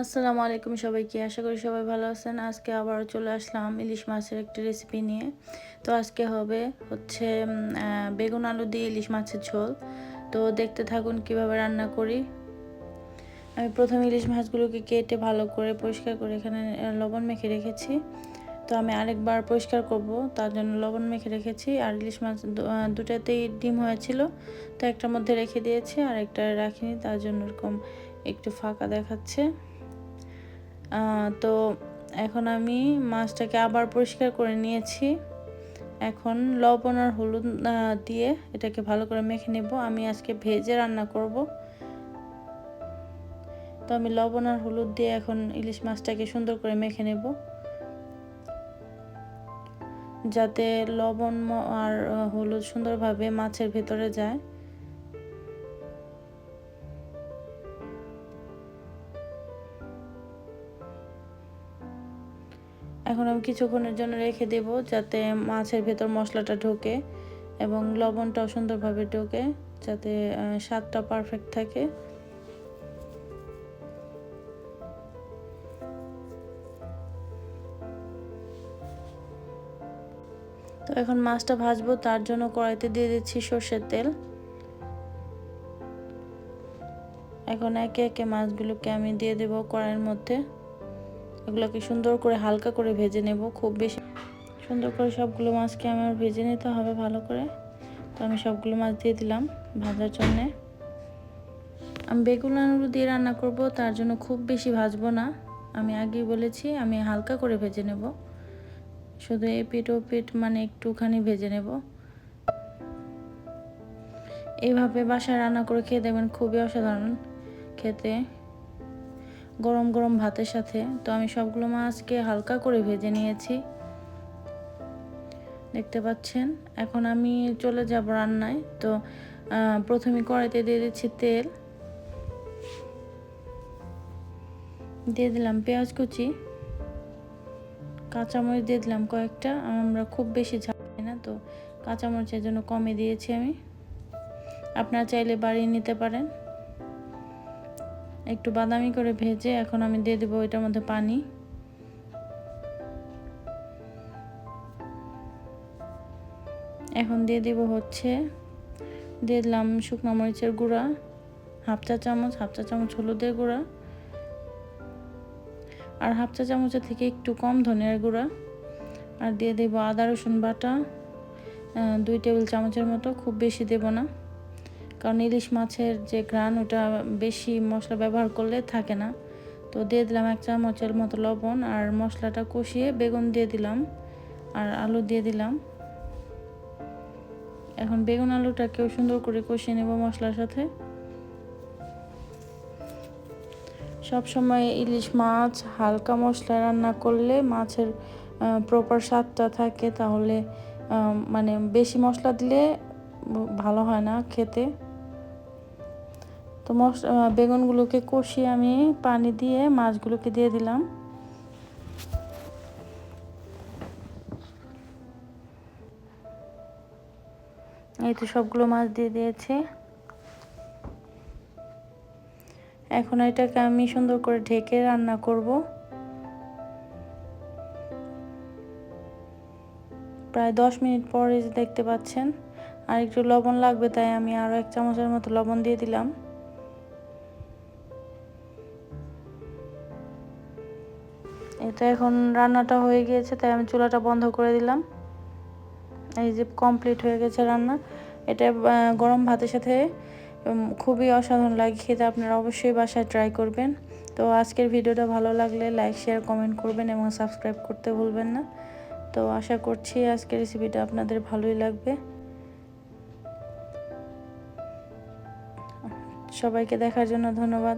আসসালামু আলাইকুম সবাইকে। আশা করি সবাই ভালো আছেন। আজকে আবারও চলে আসলাম ইলিশ মাছের একটি রেসিপি নিয়ে। তো আজকে হবে হচ্ছে বেগুন আলু দিয়ে ইলিশ মাছের ঝোল। তো দেখতে থাকুন কীভাবে রান্না করি। আমি প্রথমে ইলিশ মাছগুলোকে কেটে ভালো করে পরিষ্কার করে এখানে লবণ মেখে রেখেছি। তো আমি আরেকবার পরিষ্কার করব, তার জন্য লবণ মেখে রেখেছি। আর ইলিশ মাছ দুটাতেই ডিম হয়েছিল, তো একটার মধ্যে রেখে দিয়েছি আর একটা রাখিনি, তার জন্য এরকম একটু ফাঁকা দেখাচ্ছে। তো এখন আমি মাছটাকে আবার পরিষ্কার করে নিয়েছি। এখন লবণ আর হলুদ দিয়ে এটাকে ভালো করে মেখে নেব। আমি আজকে ভেজে রান্না করব। তো আমি লবণ আর হলুদ দিয়ে এখন ইলিশ মাছটাকে সুন্দর করে মেখে নেব। যাতে লবণ আর হলুদ সুন্দরভাবে মাছের ভেতরে যায়। এখন আমি কিছুক্ষণের জন্য রেখে দেব যাতে মাছের ভেতর মশলাটা ঢোকে এবং লবণটাও সুন্দরভাবে ঢোকে যাতে স্বাদটা পারফেক্ট থাকে। তো এখন মাছটা ভাজবো, তার জন্য কড়াইতে দিয়ে দিচ্ছি সর্ষের তেল। এখন একে একে মাছগুলোকে আমি দিয়ে দেবো কড়াইয়ের মধ্যে। এগুলোকে সুন্দর করে হালকা করে ভেজে নেব, খুব বেশি সুন্দর করে সবগুলো মাছকে আমার ভেজে নিতে হবে ভালো করে। তো আমি সবগুলো মাছ দিয়ে দিলাম ভাজার জন্যে। আমি বেগুন আলু দিয়ে রান্না করব, তার জন্য খুব বেশি ভাজবো না। আমি আগেই বলেছি, আমি হালকা করে ভেজে নেব। শুধু এই পিঠ ও পিঠ মানে একটুখানি ভেজে নেব। এইভাবে বাসায় রান্না করে খেয়ে দেখবেন খুবই অসাধারণ খেতে। গরম গরম ভাতের সাথে। তো আমি সবগুলো মাছকে হালকা করে ভেজে নিয়েছি। দেখতে পাচ্ছেন? এখন আমি চলে যাব রান্নায়। তো প্রথমে কড়াইতে দিয়ে দিচ্ছি তেল। দিয়ে দিলাম পেঁয়াজ কুচি। কাঁচামরিচ দিয়ে দিলাম কয়েকটা। আমরা খুব বেশি ঝাল খাই না, তো কাঁচামরিচের জন্য কমে দিয়েছি আমি। আপনারা চাইলে বাড়িয়ে নিতে পারেন। একটু বাদামি করে ভেজে এখন আমি দিয়ে দেবো এটার মধ্যে পানি। এখন দিয়ে দেব হচ্ছে, দিয়ে দিলাম শুকনো মরিচের গুঁড়া, হাফ চা চামচ, হাফ চা চামচ হলুদের গুঁড়া, আর হাফ চা চামচের থেকে একটু কম ধনিয়ার গুঁড়া, আর দিয়ে দেবো আদা রসুন বাটা দুই টেবিল চামচের মতো, খুব বেশি দেব না। কারণ ইলিশ মাছের যে গ্রান ওটা বেশি মশলা ব্যবহার করলে থাকে না। তো দিয়ে দিলাম এক চামচের মতো লবণ আর মশলাটা কষিয়ে বেগুন দিয়ে দিলাম আর আলু দিয়ে দিলাম। এখন বেগুন আলুটাকেও সুন্দর করে কষিয়ে নেব মশলার সাথে। সব সময় ইলিশ মাছ হালকা মশলা রান্না করলে মাছের প্রপার স্বাদটা থাকে, তাহলে মানে বেশি মশলা দিলে ভালো হয় না খেতে। তো বেগুনগুলোকে কষিয়ে আমি পানি দিয়ে মাছগুলোকে দিয়ে দিলাম। এই তো সবগুলো মাছ দিয়ে দিয়েছি। এখন এটাকে আমি সুন্দর করে ঢেকে রান্না করব। প্রায় দশ মিনিট পরে দেখতে পাচ্ছেন আর একটু লবণ লাগবে, তাই আমি আরও এক চামচের মতো লবণ দিয়ে দিলাম। এটা এখন রান্নাটা হয়ে গিয়েছে, তাই আমি চুলাটা বন্ধ করে দিলাম। এই যে কমপ্লিট হয়ে গেছে রান্না। এটা গরম ভাতের সাথে খুবই অসাধারণ লাগে খেতে, আপনারা অবশ্যই বাসায় ট্রাই করবেন। তো আজকের ভিডিওটা ভালো লাগলে লাইক শেয়ার কমেন্ট করবেন এবং সাবস্ক্রাইব করতে ভুলবেন না। তো আশা করছি আজকের রেসিপিটা আপনাদের ভালোই লাগবে। সবাইকে দেখার জন্য ধন্যবাদ।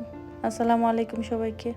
আসসালামু আলাইকুম সবাইকে।